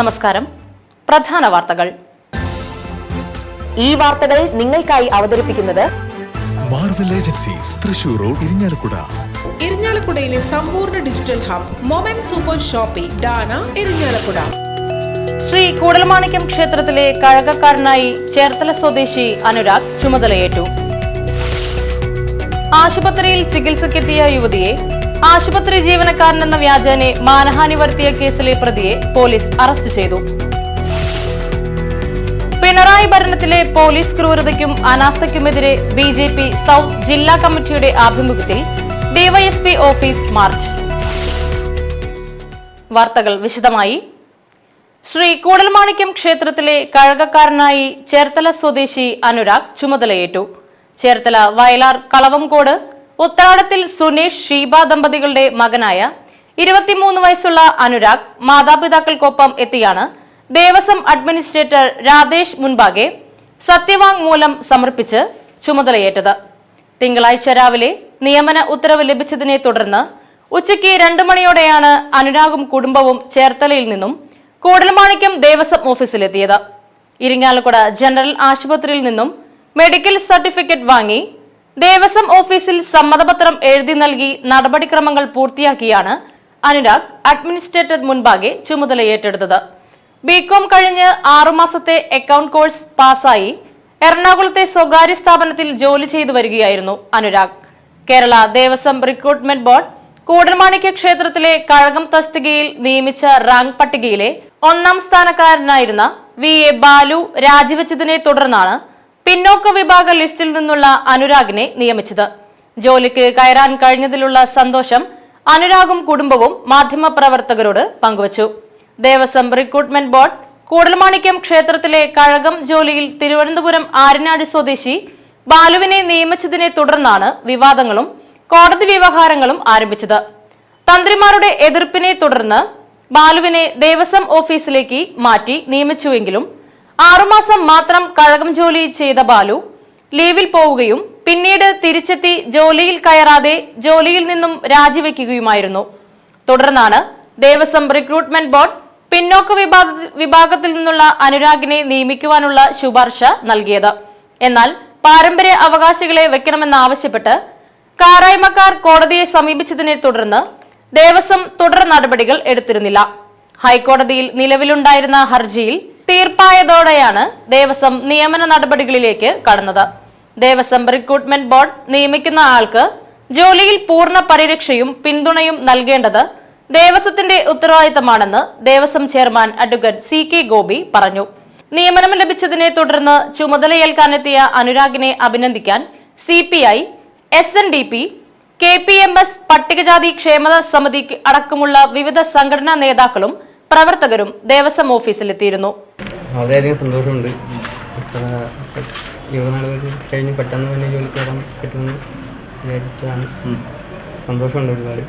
നമസ്കാരം. പ്രധാന വാർത്തകൾ. ഈ വാർത്തകൾ നിങ്ങൾക്കായി അവതരിപ്പിക്കുന്നത് Marvel agencies Thrissur road Irinjalakuda. ഇരിഞ്ഞാലക്കുടയിലെ സമ്പൂർണ digital hub moment super shopping Dana Irinjalakuda. Shri Koodalmanikyam ക്ഷേത്രത്തിലെ കഴകക്കാരനായി ചേർത്തല സ്വദേശി അനുരാഗ് ചുമതലയേറ്റു. ആശുപത്രിയിൽ ചികിത്സയ്ക്കെത്തിയ യുവതിയെ ആശുപത്രി ജീവനക്കാരനെന്ന വ്യാജേനെ മാനഹാനി വരുത്തിയ കേസിലെ പ്രതിയെ പോലീസ് അറസ്റ്റ് ചെയ്തു. പിണറായി ഭരണത്തിലെ പോലീസ് ക്രൂരതയ്ക്കും അനാസ്ഥയ്ക്കുമെതിരെ ബി ജെ പി സൗത്ത് ജില്ലാ കമ്മിറ്റിയുടെ ആഭിമുഖ്യത്തിൽ ഡിവൈഎസ്പി ഓഫീസ് മാർച്ച്. വാർത്തകൾ വിശദമായി. ശ്രീ കൂടൽമാണിക്യം ക്ഷേത്രത്തിലെ കഴകക്കാരനായി ചേർത്തല സ്വദേശി അനുരാഗ് ചുമതലയേറ്റു. ചേർത്തല വയലാർ കളവംകോട് ഉത്രാടത്തിൽ സുനേഷ് ഷീബ ദമ്പതികളുടെ മകനായ ഇരുപത്തിമൂന്ന് വയസ്സുള്ള അനുരാഗ് മാതാപിതാക്കൾക്കൊപ്പം എത്തിയാണ്. ദേവസ്വം അഡ്മിനിസ്ട്രേറ്റർ രാധേഷ് മുൻപാകെ സത്യവാങ്മൂലം സമർപ്പിച്ച് ചുമതലയേറ്റത്. തിങ്കളാഴ്ച രാവിലെ നിയമന ഉത്തരവ് ലഭിച്ചതിനെ തുടർന്ന് ഉച്ചയ്ക്ക് രണ്ടു മണിയോടെയാണ് അനുരാഗും കുടുംബവും ചേർത്തലയിൽ നിന്നും കൂടൽമാണിക്യം ദേവസ്വം ഓഫീസിലെത്തിയത്. ഇരിങ്ങാലക്കുട ജനറൽ ആശുപത്രിയിൽ നിന്നും മെഡിക്കൽ സർട്ടിഫിക്കറ്റ് വാങ്ങി ദേവസ്വം ഓഫീസിൽ സമ്മതപത്രം എഴുതി നൽകി നടപടിക്രമങ്ങൾ പൂർത്തിയാക്കിയാണ് അനുരാഗ് അഡ്മിനിസ്ട്രേറ്റർ മുൻപാകെ ചുമതല ഏറ്റെടുത്തത്. ബികോം കഴിഞ്ഞ് ആറുമാസത്തെ അക്കൗണ്ട് കോഴ്സ് പാസായി എറണാകുളത്തെ സ്വകാര്യ സ്ഥാപനത്തിൽ ജോലി ചെയ്തു വരികയായിരുന്നു അനുരാഗ്. കേരള ദേവസ്വം റിക്രൂട്ട്മെന്റ് ബോർഡ് കൂടൽമാണിക്യ ക്ഷേത്രത്തിലെ കഴകം തസ്തികയിൽ നിയമിച്ച റാങ്ക് പട്ടികയിലെ ഒന്നാം സ്ഥാനക്കാരനായിരുന്ന വി എ ബാലു രാജിവെച്ചതിനെ തുടർന്നാണ് പിന്നോക്ക വിഭാഗ ലിസ്റ്റിൽ നിന്നുള്ള അനുരാഗിനെ നിയമിച്ചത്. ജോലിക്ക് കയറാൻ കഴിഞ്ഞതിലുള്ള സന്തോഷം അനുരാഗും കുടുംബവും മാധ്യമപ്രവർത്തകരോട് പങ്കുവച്ചു. ദേവസ്വം റിക്രൂട്ട്മെന്റ് ബോർഡ് കൂടൽമാണിക്യം ക്ഷേത്രത്തിലെ കഴകം ജോലിയിൽ തിരുവനന്തപുരം ആരനാട് സ്വദേശി ബാലുവിനെ നിയമിച്ചതിനെ തുടർന്നാണ് വിവാദങ്ങളും കോടതി വ്യവഹാരങ്ങളും ആരംഭിച്ചത്. തന്ത്രിമാരുടെ എതിർപ്പിനെ തുടർന്ന് ബാലുവിനെ ദേവസ്വം ഓഫീസിലേക്ക് മാറ്റി നിയമിച്ചുവെങ്കിലും ആറുമാസം മാത്രം കഴകം ജോലി ചെയ്ത ബാലു ലീവിൽ പോവുകയും പിന്നീട് തിരിച്ചെത്തി ജോലിയിൽ കയറാതെ ജോലിയിൽ നിന്നും രാജിവെക്കുകയുമായിരുന്നു. തുടർന്നാണ് ദേവസ്വം റിക്രൂട്ട്മെന്റ് ബോർഡ് പിന്നോക്ക വിഭാഗ വിഭാഗത്തിൽ നിന്നുള്ള അനുരാഗിനെ നിയമിക്കുവാനുള്ള ശുപാർശ നൽകിയത്. എന്നാൽ പാരമ്പര്യ അവകാശികളെ വെക്കണമെന്നാവശ്യപ്പെട്ട് കാരായ്മക്കാർ കോടതിയെ സമീപിച്ചതിനെ തുടർന്ന് ദേവസ്വം തുടർ നടപടികൾ എടുത്തിരുന്നില്ല. ഹൈക്കോടതിയിൽ നിലവിലുണ്ടായിരുന്ന ഹർജിയിൽ തീർപ്പായതോടെയാണ് ദേവസ്വം നിയമന നടപടികളിലേക്ക് കടന്നത്. ദേവസ്വം റിക്രൂട്ട്മെന്റ് ബോർഡ് നിയമിക്കുന്ന ആൾക്ക് ജോലിയിൽ പൂർണ പരിരക്ഷയും പിന്തുണയും നൽകേണ്ടത് ദേവസ്വത്തിന്റെ ഉത്തരവാദിത്തമാണെന്ന് Devaswom chairman advocate C K Gopi പറഞ്ഞു. നിയമനം ലഭിച്ചതിനെ തുടർന്ന് ചുമതലയേൽക്കാനെത്തിയ അനുരാഗിനെ അഭിനന്ദിക്കാൻ C P I S N D P K P M S പട്ടികജാതി ക്ഷേമ സമിതി അടക്കമുള്ള വിവിധ സംഘടനാ നേതാക്കളും പ്രവർത്തകരും ദേവസ്വം ഓഫീസിലെത്തിയിരുന്നു. വളരെയധികം സന്തോഷമുണ്ട്. യുവനാളുകൾ കഴിഞ്ഞ് പെട്ടെന്ന് തന്നെ ജോലിക്ക് കയറാൻ പറ്റുമെന്ന് വിചാരിച്ചതാണ്. സന്തോഷമുണ്ട് ഒരുപാട്.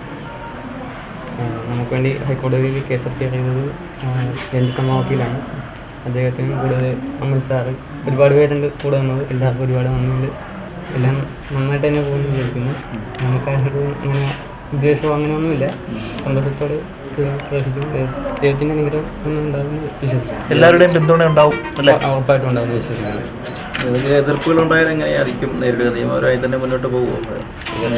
നമുക്ക് വേണ്ടി ഹൈക്കോടതിയിൽ കേസ് എത്തി അറിയുന്നത് രഞ്ജിത്തമ്മ വക്കീലാണ്. അദ്ദേഹത്തിന് കൂടുതൽ അമൽ സാറ് ഒരുപാട് പേരുണ്ട് കൂടെ വന്നത്. എല്ലാവർക്കും ഒരുപാട് നന്ദിയുണ്ട്. എല്ലാം നന്നായിട്ട് തന്നെ പോകുന്നു വിചാരിക്കുന്നു. നമുക്ക് അങ്ങനെ ഉദ്ദേശമോ അങ്ങനെയൊന്നുമില്ല. സന്തോഷത്തോടെ അനുഗ്രഹം ഒന്നും വിശ്വസിക്കുന്നു എല്ലാവരുടെയും പിന്തുണ ഉണ്ടാവും അല്ലേ? ഉറപ്പായിട്ടും ഉണ്ടാവും എതിർപ്പുകൾ ഉണ്ടായാൽ എങ്ങനെയായിരിക്കും നേരിടുക? നിയമപരമായി തന്നെ മുന്നോട്ട് പോകുമോ?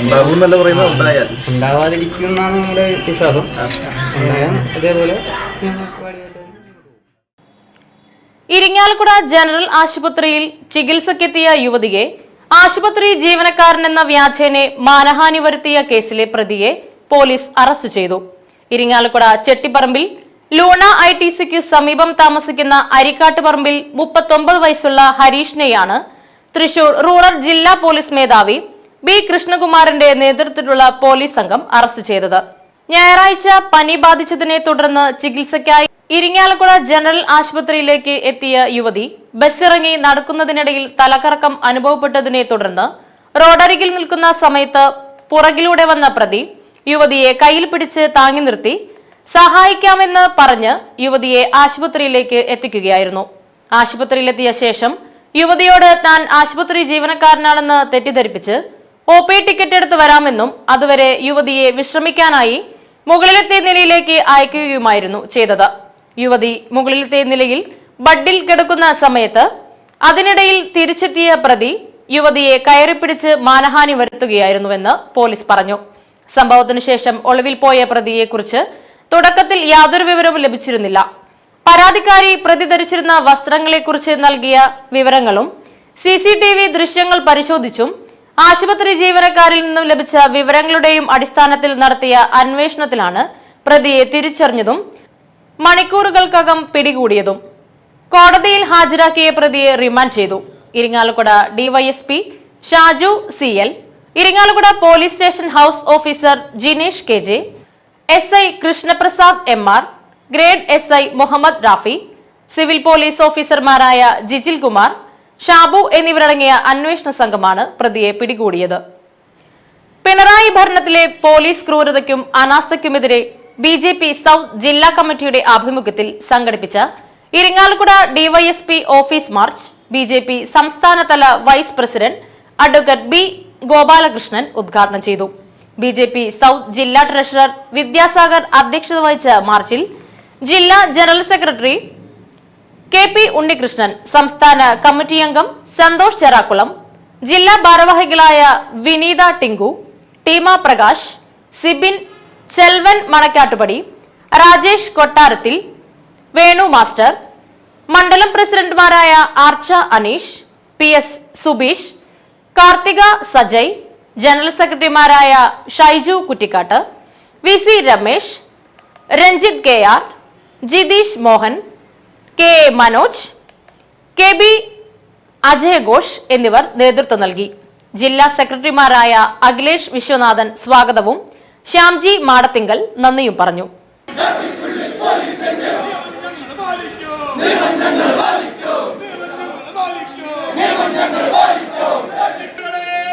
ഉണ്ടാകും എന്നല്ല പറയുന്നത് ഉണ്ടായാൽ. ഉണ്ടാവാതിരിക്കുമെന്നാണ് നമ്മുടെ വിശ്വാസം. ഉണ്ടായാൽ അതേപോലെ ഞങ്ങൾ പാടിയായിട്ട് ഇരിങ്ങാലക്കുട ജനറൽ ആശുപത്രിയിൽ ചികിത്സക്കെത്തിയ യുവതിയെ ആശുപത്രി ജീവനക്കാരനെന്ന വ്യാജേനെ മാനഹാനി വരുത്തിയ കേസിലെ പ്രതിയെ പോലീസ് അറസ്റ്റ് ചെയ്തു. ഇരിങ്ങാലക്കുട ചെട്ടിപ്പറമ്പിൽ ലൂണ ഐ ടി സിക്ക് സമീപം താമസിക്കുന്ന അരിക്കാട്ടുപറമ്പിൽ മുപ്പത്തൊമ്പത് വയസ്സുള്ള ഹരീഷിനെയാണ് തൃശൂർ റൂറൽ ജില്ലാ പോലീസ് മേധാവി ബി കൃഷ്ണകുമാറിന്റെ നേതൃത്വത്തിലുള്ള പോലീസ് സംഘം അറസ്റ്റ് ചെയ്തത്. ഞായറാഴ്ച പനി ബാധിച്ചതിനെ തുടർന്ന് ചികിത്സയ്ക്കായി ഇരിങ്ങാലക്കുട ജനറൽ ആശുപത്രിയിലേക്ക് എത്തിയ യുവതി ബസ്സിറങ്ങി നടക്കുന്നതിനിടയിൽ തലകറക്കം അനുഭവപ്പെട്ടതിനെ തുടർന്ന് റോഡരികിൽ നിൽക്കുന്ന സമയത്ത് പുറകിലൂടെ വന്ന പ്രതി യുവതിയെ കയ്യിൽ പിടിച്ച് താങ്ങി നിർത്തി സഹായിക്കാമെന്ന് പറഞ്ഞ് യുവതിയെ ആശുപത്രിയിലേക്ക് എത്തിക്കുകയായിരുന്നു. ആശുപത്രിയിലെത്തിയ ശേഷം യുവതിയോട് താൻ ആശുപത്രി ജീവനക്കാരനാണെന്ന് തെറ്റിദ്ധരിപ്പിച്ച് ഒ പി ടിക്കറ്റ് എടുത്ത് വരാമെന്നും അതുവരെ യുവതിയെ വിശ്രമിക്കാനായി മുകളിലത്തെ നിലയിലേക്ക് അയക്കുകയുമായിരുന്നു ചെയ്തത്. യുവതി മുകളിലത്തെ നിലയിൽ ബഡിൽ കിടക്കുന്ന സമയത്ത് അതിനിടയിൽ തിരിച്ചെത്തിയ പ്രതി യുവതിയെ കയറിപ്പിടിച്ച് മാനഹാനി വരുത്തുകയായിരുന്നുവെന്ന് പോലീസ് പറഞ്ഞു. സംഭവത്തിനു ശേഷം ഒളിവിൽ പോയ പ്രതിയെക്കുറിച്ച് തുടക്കത്തിൽ യാതൊരു വിവരവും ലഭിച്ചിരുന്നില്ല. പരാതിക്കാരി പ്രതി ധരിച്ചിരുന്ന വസ്ത്രങ്ങളെക്കുറിച്ച് നൽകിയ വിവരങ്ങളും സി സി ടി വി ദൃശ്യങ്ങൾ പരിശോധിച്ചും ആശുപത്രി ജീവനക്കാരിൽ നിന്നും ലഭിച്ച വിവരങ്ങളുടെയും അടിസ്ഥാനത്തിൽ നടത്തിയ അന്വേഷണത്തിലാണ് പ്രതിയെ തിരിച്ചറിഞ്ഞതും മണിക്കൂറുകൾക്കകം പിടികൂടിയതും. കോടതിയിൽ ഹാജരാക്കിയ പ്രതിയെ റിമാൻഡ് ചെയ്തു. Irinjalakuda D Y S P Shaju C L Irinjalakuda police station house officer Jinesh K J S I Krishnaprasad M R grade S I Muhammad Rafi civil police ഓഫീസർമാരായ ജിജിൽ കുമാർ ഷാബു എന്നിവരടങ്ങിയ അന്വേഷണ സംഘമാണ് പ്രതിയെ പിടികൂടിയത്. പിണറായി ഭരണത്തിലെ പോലീസ് ക്രൂരതയ്ക്കും അനാസ്ഥയ്ക്കുമെതിരെ ബി ജെ പി സൗത്ത് ജില്ലാ കമ്മിറ്റിയുടെ ആഭിമുഖ്യത്തിൽ സംഘടിപ്പിച്ച Iringalakuda DYSP office march B J P സംസ്ഥാനതല vice president advocate B Gopalakrishnan ഉദ്ഘാടനം ചെയ്തു. ബി ജെ പി സൗത്ത് ജില്ലാ ട്രഷറർ വിദ്യാസാഗർ അധ്യക്ഷത വഹിച്ച മാർച്ചിൽ ജില്ലാ general secretary K P Unnikrishnan സംസ്ഥാന കമ്മിറ്റി അംഗം സന്തോഷ് ചെറാക്കുളം ജില്ലാ ഭാരവാഹികളായ വിനീത ടിങ്കു ടീമ പ്രകാശ് സിബിൻ ചെൽവൻ മണക്കാട്ടുപടി രാജേഷ് കൊട്ടാരത്തിൽ വേണു മാസ്റ്റർ മണ്ഡലം പ്രസിഡന്റുമാരായ Archa Aneesh P S Subeesh Karthika Sajay general സെക്രട്ടറിമാരായ Shaiju Kuttikkatt V C Ramesh Ranjith K R Jitheesh Mohan K A Manoj K B Ajay Ghosh എന്നിവർ നേതൃത്വം നൽകി. ജില്ലാ സെക്രട്ടറിമാരായ അഖിലേഷ് വിശ്വനാഥൻ സ്വാഗതവും ശ്യാംജി മാടത്തിങ്കൽ നന്ദിയും പറഞ്ഞു.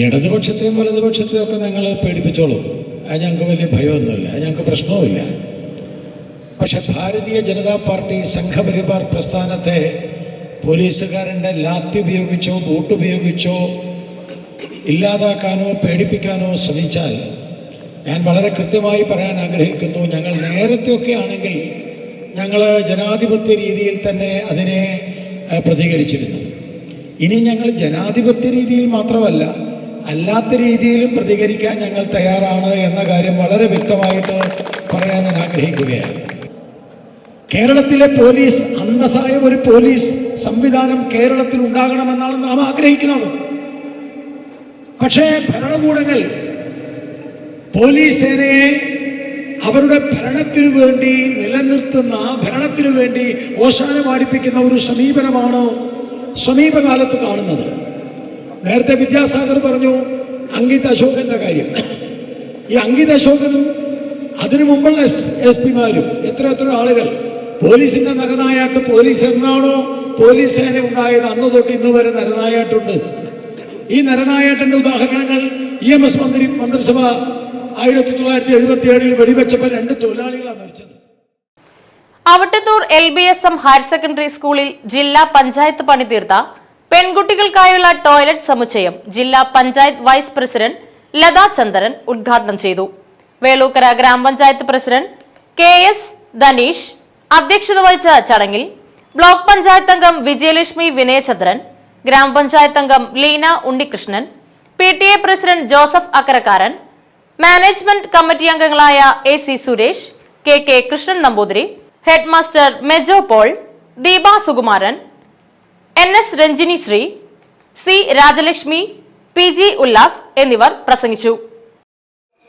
ഇടതുപക്ഷത്തെയും വലതുപക്ഷത്തെയും ഒക്കെ നിങ്ങൾ പേടിപ്പിച്ചോളൂ. അത് ഞങ്ങൾക്ക് വലിയ ഭയമൊന്നുമില്ല. അത് ഞങ്ങൾക്ക് പ്രശ്നവുമില്ല. പക്ഷെ ഭാരതീയ ജനതാ പാർട്ടി സംഘപരിവാർ പ്രസ്ഥാനത്തെ പോലീസുകാരന്റെ ലാത്തി ഉപയോഗിച്ചോ ബൂട്ട് ഉപയോഗിച്ചോ ഇല്ലാതാക്കാനോ പേടിപ്പിക്കാനോ ശ്രമിച്ചാൽ ഞാൻ വളരെ കൃത്യമായി പറയാൻ ആഗ്രഹിക്കുന്നു ഞങ്ങൾ നേരത്തെയൊക്കെ ആണെങ്കിൽ ഞങ്ങൾ ജനാധിപത്യ രീതിയിൽ തന്നെ അതിനെ പ്രതികരിച്ചിരുന്നു. ഇനി ഞങ്ങൾ ജനാധിപത്യ രീതിയിൽ മാത്രമല്ല അല്ലാത്ത രീതിയിലും പ്രതികരിക്കാൻ ഞങ്ങൾ തയ്യാറാണ് എന്ന കാര്യം വളരെ വ്യക്തമായിട്ട് പറയാൻ ഞാൻ ആഗ്രഹിക്കുകയാണ്. കേരളത്തിലെ പോലീസ് അന്തസായ ഒരു പോലീസ് സംവിധാനം കേരളത്തിൽ ഉണ്ടാകണമെന്നാണ് നാം ആഗ്രഹിക്കുന്നത്. പക്ഷേ ഭരണകൂടങ്ങൾ പോലീസ് സേനയെ അവരുടെ ഭരണത്തിനു വേണ്ടി നിലനിർത്തുന്ന ഭരണത്തിനു വേണ്ടി ഓശാന ഓശാനമാടിപ്പിക്കുന്ന ഒരു സമീപനമാണ് സമീപകാലത്ത് കാണുന്നത്. നേരത്തെ വിദ്യാസാഗർ പറഞ്ഞു അങ്കിത് അശോകന്റെ കാര്യം. ഈ അങ്കിത് അശോകനും അതിനു മുമ്പുള്ള എസ് എസ് പിമാരും എത്ര എത്ര ആളുകൾ പോലീസിന്റെ നരനായാട്ട് പോലീസ് എന്നാണോ പോലീസ് സേന ഉണ്ടായത്? അന്ന് തൊട്ട് ഇന്ന് വരെ നരനായാട്ടുണ്ട്. ഈ നരനായാട്ടിന്റെ ഉദാഹരണങ്ങൾ ഇ എം എസ് മന്ത്രി മന്ത്രിസഭ ആയിരത്തി തൊള്ളായിരത്തി എഴുപത്തി ഏഴിൽ വെടിവെച്ചപ്പോൾ രണ്ട് തൊഴിലാളികളാണ് മരിച്ചത്. Avittathur L B S M higher secondary സ്കൂളിൽ ജില്ലാ പഞ്ചായത്ത് പണിതീർത്ത പെൺകുട്ടികൾക്കായുള്ള ടോയ്ലറ്റ് സമുച്ചയം ജില്ലാ പഞ്ചായത്ത് വൈസ് പ്രസിഡന്റ് ലതാ ചന്ദ്രൻ ഉദ്ഘാടനം ചെയ്തു. വേളൂക്കര ഗ്രാമപഞ്ചായത്ത് പ്രസിഡന്റ് കെ എസ് ധനീഷ് അധ്യക്ഷത വഹിച്ച ചടങ്ങിൽ ബ്ലോക്ക് പഞ്ചായത്ത് അംഗം വിജയലക്ഷ്മി വിനയചന്ദ്രൻ ഗ്രാമപഞ്ചായത്ത് അംഗം Leena Unnikrishnan P T A president Joseph Akkarakkaran management committee അംഗങ്ങളായ A C Suresh K K Krishnan Namboothiri head master Mejo Paul Deepa Sukumaran N S Ranjini Sree C Rajalakshmi P G Ullas എന്നിവർ പ്രസംഗിച്ചു.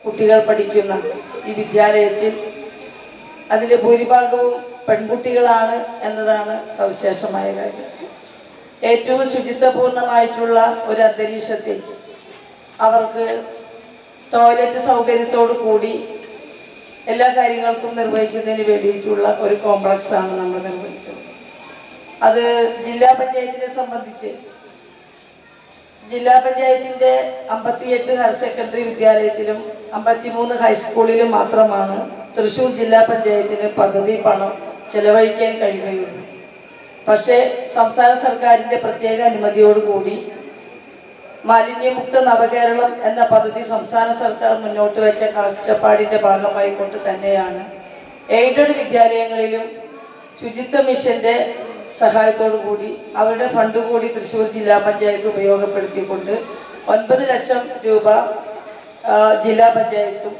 കുട്ടികൾ പഠിക്കുന്ന ഈ വിദ്യാലയത്തിൽ അതിലെ ഭൂരിഭാഗവും പെൺകുട്ടികളാണ് എന്നതാണ് സവിശേഷമായ കാര്യം. ഏറ്റവും ശുചിത്വപൂർണമായിട്ടുള്ള ഒരു അന്തരീക്ഷത്തിൽ അവർക്ക് ടോയ്ലറ്റ് സൗകര്യത്തോടു കൂടി എല്ലാ കാര്യങ്ങൾക്കും നിർവഹിക്കുന്നതിന് വേണ്ടിയിട്ടുള്ള ഒരു കോംപ്ലക്സ് ആണ് നമ്മൾ നിർവഹിച്ചത്. അത് ജില്ലാ പഞ്ചായത്തിനെ സംബന്ധിച്ച് ജില്ലാ പഞ്ചായത്തിന്റെ അമ്പത്തിയെട്ട് ഹയർ സെക്കൻഡറി വിദ്യാലയത്തിലും അമ്പത്തിമൂന്ന് ഹൈസ്കൂളിലും മാത്രമാണ് തൃശൂർ ജില്ലാ പഞ്ചായത്തിന് പദ്ധതി പണം ചെലവഴിക്കാൻ കഴിയുകയുള്ളൂ പക്ഷേ സംസ്ഥാന സർക്കാരിന്റെ പ്രത്യേക അനുമതിയോടുകൂടി മാലിന്യമുക്ത നവകേരളം എന്ന പദ്ധതി സംസ്ഥാന സർക്കാർ മുന്നോട്ട് വെച്ച കാഴ്ചപ്പാടിന്റെ ഭാഗമായി ഭാഗമായിക്കൊണ്ട് തന്നെയാണ്. എയ്ഡഡ് വിദ്യാലയങ്ങളിലും ശുചിത്വ മിഷന്റെ സഹായത്തോടു കൂടി അവരുടെ ഫണ്ട് കൂടി തൃശ്ശൂർ ജില്ലാ പഞ്ചായത്ത് ഉപയോഗപ്പെടുത്തിക്കൊണ്ട് ഒൻപത് ലക്ഷം രൂപ ജില്ലാ പഞ്ചായത്തും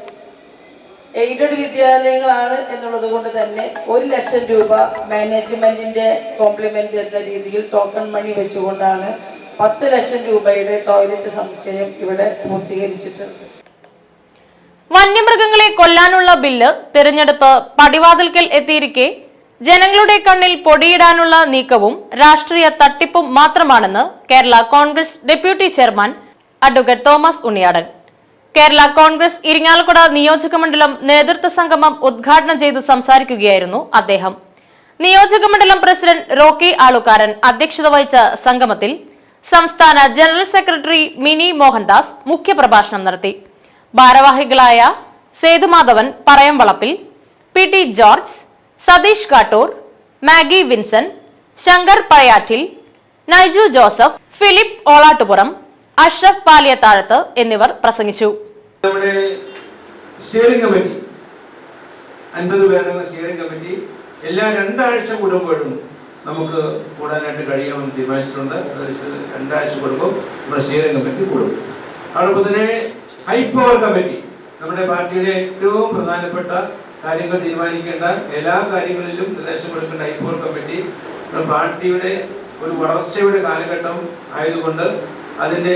എയ്ഡഡ് വിദ്യാലയങ്ങളാണ് എന്നുള്ളത് കൊണ്ട് തന്നെ ഒരു ലക്ഷം രൂപ മാനേജ്മെന്റിന്റെ കോംപ്ലിമെന്റ് എന്ന രീതിയിൽ ടോക്കൺ മണി വെച്ചുകൊണ്ടാണ് പത്ത് ലക്ഷം രൂപയുടെ ടോയ്ലറ്റ് സമുച്ചയം ഇവിടെ പൂർത്തീകരിച്ചിട്ടുണ്ട്. വന്യമൃഗങ്ങളെ കൊല്ലാനുള്ള ബില്ല് തെരഞ്ഞെടുപ്പ് പടിവാതിൽക്കൽ എത്തിയിരിക്കെ ജനങ്ങളുടെ കണ്ണിൽ പൊടിയിടാനുള്ള നീക്കവും രാഷ്ട്രീയ തട്ടിപ്പും മാത്രമാണെന്ന് Kerala Congress deputy chairman advocate Thomas Unniyadan. Kerala Congress Iringalakuda നിയോജകമണ്ഡലം നേതൃത്വ സംഗമം ഉദ്ഘാടനം ചെയ്ത് സംസാരിക്കുകയായിരുന്നു അദ്ദേഹം. നിയോജകമണ്ഡലം പ്രസിഡന്റ് റോക്കി ആളുകാരൻ അധ്യക്ഷത വഹിച്ച സംഗമത്തിൽ സംസ്ഥാന ജനറൽ സെക്രട്ടറി മിനി മോഹൻദാസ് മുഖ്യപ്രഭാഷണം നടത്തി. ഭാരവാഹികളായ സേതുമാധവൻ പറയംവളപ്പിൽ പി ടി ജോർജ് സതീഷ് കാട്ടൂർ മാഗി വിൻസൻ ശങ്കർ പഴയാറ്റിൽ നൈജു ജോസഫ് ഫിലിപ്പ് ഓളാട്ടുപുറം അഷ്റഫ് പാലിയത്താഴത്ത് എന്നിവർ പ്രസംഗിച്ചു. കമ്മിറ്റി അൻപത് പേരുള്ള സ്റ്റിയറിംഗ് കമ്മിറ്റി എല്ലാ രണ്ടാഴ്ച കൂടുമ്പോഴും നമുക്ക് കൂടാനായിട്ട് കഴിയുമെന്ന് തീരുമാനിച്ചിട്ടുണ്ട്. രണ്ടാഴ്ച കൂടുമ്പോൾ നമ്മുടെ സ്റ്റിയറിംഗ് കമ്മിറ്റി കൂടും. അതോടൊപ്പം തന്നെ ഹൈ പവർ കമ്മിറ്റി നമ്മുടെ പാർട്ടിയുടെ ഏറ്റവും പ്രധാനപ്പെട്ട കാര്യങ്ങൾ തീരുമാനിക്കേണ്ട എല്ലാ കാര്യങ്ങളിലും നിർദ്ദേശം കൊടുക്കേണ്ട ഹൈ പവർ കമ്മിറ്റി പാർട്ടിയുടെ ഒരു വളർച്ചയുടെ കാലഘട്ടം ആയതുകൊണ്ട് അതിന്റെ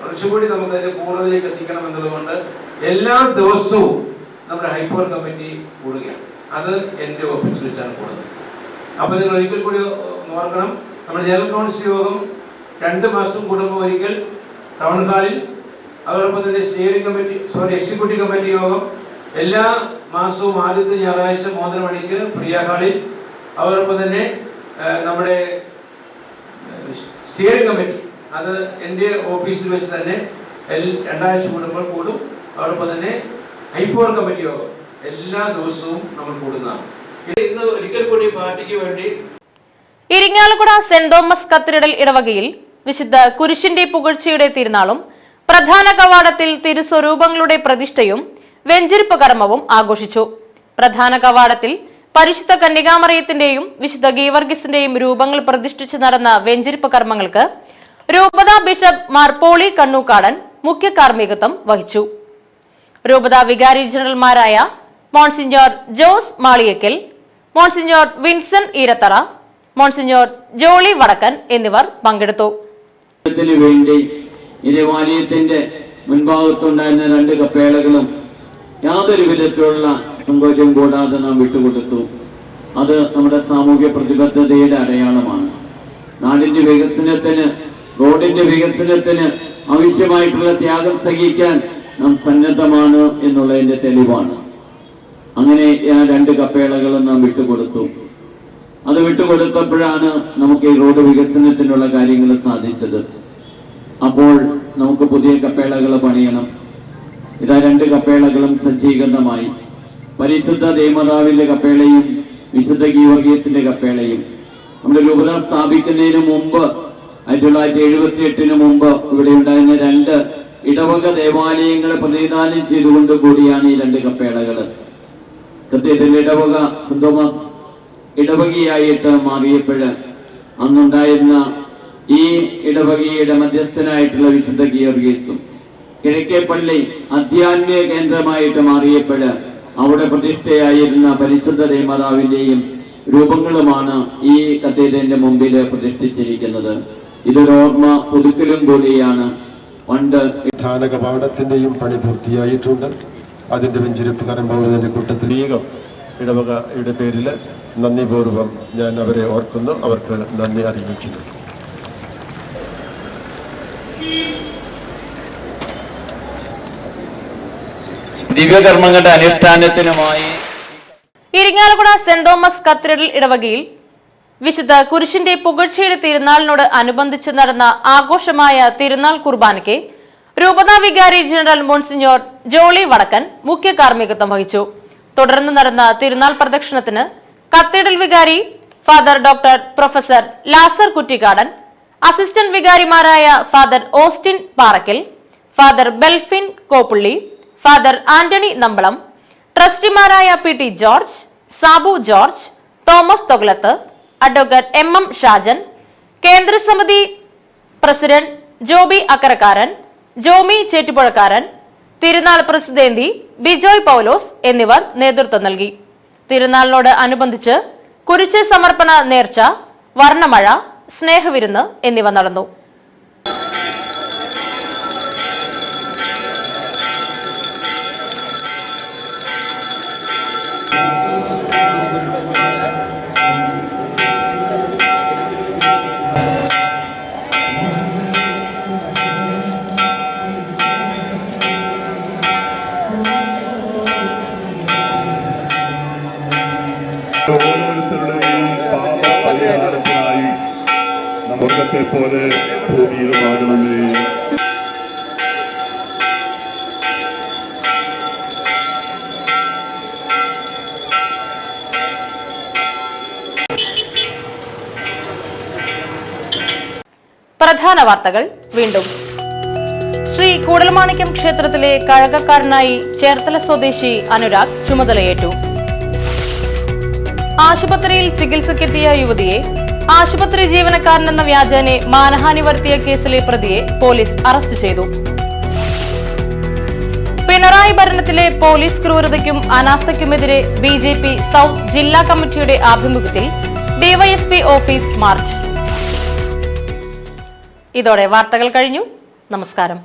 കുറച്ചുകൂടി നമുക്ക് അതിന്റെ പൂർണതയിലേക്ക് എത്തിക്കണം എന്നതുകൊണ്ട് എല്ലാ ദിവസവും നമ്മുടെ ഹൈപ്പവർ കമ്മിറ്റി കൂടുകയാണ്. അത് എന്റെ ഓഫീസിൽ വെച്ചാണ് കൂടുന്നത്. അപ്പോൾ നിങ്ങൾ ഒരിക്കൽ കൂടി ഓർക്കണം. നമ്മുടെ ജനറൽ കൗൺസിൽ യോഗം രണ്ട് മാസം കൂടുമ്പോൾ ഒരിക്കൽ ടൗൺ ഹാളിൽ അതോടൊപ്പം തന്നെ steering committee sorry executive committee യോഗം എല്ലാ മാസവും ആദ്യത്തെ ഞായറാഴ്ച മൂന്നര മണിക്ക് പ്രിയ ഹാളിൽ. അതോടൊപ്പം തന്നെ നമ്മുടെ സ്റ്റിയറിംഗ് കമ്മിറ്റി അത് എന്റെ ഓഫീസിൽ വെച്ച് തന്നെ രണ്ടാഴ്ച കൂടുമ്പോൾ കൂടും. അതോടൊപ്പം തന്നെ ഹൈപ്പോർ കമ്മിറ്റി യോഗം എല്ലാ ദിവസവും നമ്മൾ കൂടുന്നതാണ്. പാർട്ടിക്ക് വേണ്ടി ഇരിങ്ങാലക്കുട സെന്റ് തോമസ് കത്തീഡ്രൽ ഇടവകയിൽ വിശുദ്ധ കുരിശിന്റെ പുകഴ്ചയുടെ തിരുനാളും പ്രധാന കവാടത്തിൽ തിരുസ്വരൂപങ്ങളുടെ പ്രതിഷ്ഠയും വെഞ്ചരിപ്പ് കർമ്മവും ആഘോഷിച്ചു. പ്രധാന കവാടത്തിൽ പരിശുദ്ധ കന്യകാമറിയത്തിന്റെയും വിശുദ്ധ ഗീവർഗീസിന്റെയും രൂപങ്ങൾ പ്രതിഷ്ഠിച്ച് നടന്ന വെഞ്ചരിപ്പ് കർമ്മങ്ങൾക്ക് രൂപതാ ബിഷപ്പ് മാർപോളി കണ്ണൂക്കാടൻ മുഖ്യ കാർമ്മികത്വം വഹിച്ചു. രൂപതാ വികാരി ജനറൽമാരായ monsignor Jose Maliyakkal monsignor Vinson Eerathara monsignor Jolly Vadakkan എന്നിവർ പങ്കെടുത്തു. വേണ്ടി മുൻഭാഗത്തുണ്ടായിരുന്ന രണ്ട് കപ്പേളകളും യാതൊരു വിധത്തിലുള്ള സങ്കോചം കൂടാതെ നാം വിട്ടുകൊടുത്തു. അത് നമ്മുടെ സാമൂഹ്യ പ്രതിബദ്ധതയുടെ അടയാളമാണ്. നാടിന്റെ വികസനത്തിന് റോഡിന്റെ വികസനത്തിന് ആവശ്യമായിട്ടുള്ള ത്യാഗം സഹിക്കാൻ നാം സന്നദ്ധമാണ് എന്നുള്ളതിന്റെ തെളിവാണ്. അങ്ങനെ രണ്ട് കപ്പേളകളും നാം വിട്ടുകൊടുത്തു. അത് വിട്ടുകൊടുത്തപ്പോഴാണ് നമുക്ക് ഈ റോഡ് വികസനത്തിനുള്ള കാര്യങ്ങൾ സാധിച്ചത്. അപ്പോൾ നമുക്ക് പുതിയ കപ്പേളകൾ പണിയണം. ഇതാ രണ്ട് കപ്പേളകളും സജ്ജീകരണമായി പരിശുദ്ധ ദേവതാവിന്റെ കപ്പേളയും വിശുദ്ധ ഗീവർഗീസിന്റെ കപ്പേളയും. നമ്മുടെ രൂപത സ്ഥാപിക്കുന്നതിന് മുമ്പ് ആയിരത്തി തൊള്ളായിരത്തി എഴുപത്തി എട്ടിന് മുമ്പ് ഇവിടെ ഉണ്ടായിരുന്ന രണ്ട് ഇടവക ദേവാലയങ്ങളെ പ്രതിദാനം ചെയ്തുകൊണ്ട് കൂടിയാണ് ഈ രണ്ട് കപ്പേളകൾ കത്തീഡ്രൽ ഇടവക സെന്റ് തോമസ് ഇടവകയായിട്ട് മാറിയപ്പോഴ് അന്നുണ്ടായിരുന്ന ഈ ഇടവകയുടെ മധ്യസ്ഥനായിട്ടുള്ള വിശുദ്ധ ഗിയർഗീസും കിഴക്കേ പള്ളി അധ്യാത്മിക കേന്ദ്രമായിട്ട് മാറിയപ്പോഴ് അവിടെ പ്രതിഷ്ഠയായിരുന്ന പരിശുദ്ധ ദേവമാതാവിന്റെയും രൂപങ്ങളുമാണ് ഈ കത്തീഡ്രലിന്റെ മുമ്പിൽ പ്രതിഷ്ഠിച്ചിരിക്കുന്നത്. ഇതൊരു ഓർമ്മ പുതുക്കലും കൂടിയാണ്. പണ്ട് കപാടത്തിന്റെയും പണി പൂർത്തിയായിട്ടുണ്ട്. അതിന്റെ വെഞ്ചിരിപ്പ് പോകുന്നതിന്റെ പോകുന്നതിന്റെ കൂട്ടത്തിൽ ലീഗം ഇടവകയുടെ പേരിൽ നന്ദിപൂർവം ഞാൻ അവരെ ഓർക്കുന്നു. അവർക്ക് നന്ദി അറിയിക്കുന്നു. ദിവ്യകർമ്മങ്ങളുടെ അനുഷ്ഠാനത്തിനുമായി ഇരിങ്ങാലക്കുട സെന്റ് തോമസ് കത്തീഡ്രൽ ഇടവകയിൽ വിശുദ്ധ കുരിശിന്റെ പുകഴ്ചയുടെ തിരുനാളിനോട് അനുബന്ധിച്ച് നടന്ന ആഘോഷമായ തിരുനാൾ കുർബാനയ്ക്ക് രൂപതാ വികാരി ജനറൽ മോൺസിഞ്ഞോർ ജോളി വടക്കൻ മുഖ്യ കാർമ്മികത്വം വഹിച്ചു. തുടർന്ന് നടന്ന തിരുനാൾ പ്രദക്ഷിണത്തിന് കത്തീഡ്രൽ വികാരി father doctor professor Lazar Kuttikkadan assistant വികാരിമാരായ father Austin Parakkal father Belfin Koppully father Antony Nambalam ട്രസ്റ്റിമാരായ P T George Sabu George Thomas Thogalath advocate M M Shajan കേന്ദ്രസമിതി president Joby Akkarakkaran Jomy Chettupuzhakkaran തിരുനാൾ പ്രസിദ്ധേന്തി ബിജോയ് പൗലോസ് എന്നിവർ നേതൃത്വം നൽകി. തിരുനാളിനോട് അനുബന്ധിച്ച് കുരിശ് സമർപ്പണ നേർച്ച വർണമഴ സ്നേഹവിരുന്ന് എന്നിവ നടന്നു. ഓരോരുത്തരുടെയും പാപ നമുക്കത്തെ പോലെ ഭൂമിയിലുമാകണമേ. പ്രധാന വാർത്തകൾ വീണ്ടും. ശ്രീ കൂടൽമാണിക്യം ക്ഷേത്രത്തിലെ കഴകക്കാരനായി ചേർത്തല സ്വദേശി അനുരാഗ് ചുമതലയേറ്റു. ആശുപത്രിയിൽ ചികിത്സക്കെത്തിയ യുവതിയെ ആശുപത്രി ജീവനക്കാരനെന്ന വ്യാജേനെ മാനഹാനി വരുത്തിയ കേസിലെ പ്രതിയെ പോലീസ് അറസ്റ്റ് ചെയ്തു. പിണറായി ഭരണത്തിലെ പോലീസ് ക്രൂരതയ്ക്കും അനാസ്ഥയ്ക്കുമെതിരെ ബി ജെ പി സൗത്ത് ജില്ലാ കമ്മിറ്റിയുടെ ആഭിമുഖ്യത്തിൽ ഡിവൈഎസ്പി ഓഫീസ് മാർച്ച്. ഇതോടെ വാർത്തകൾ കഴിഞ്ഞു. നമസ്കാരം.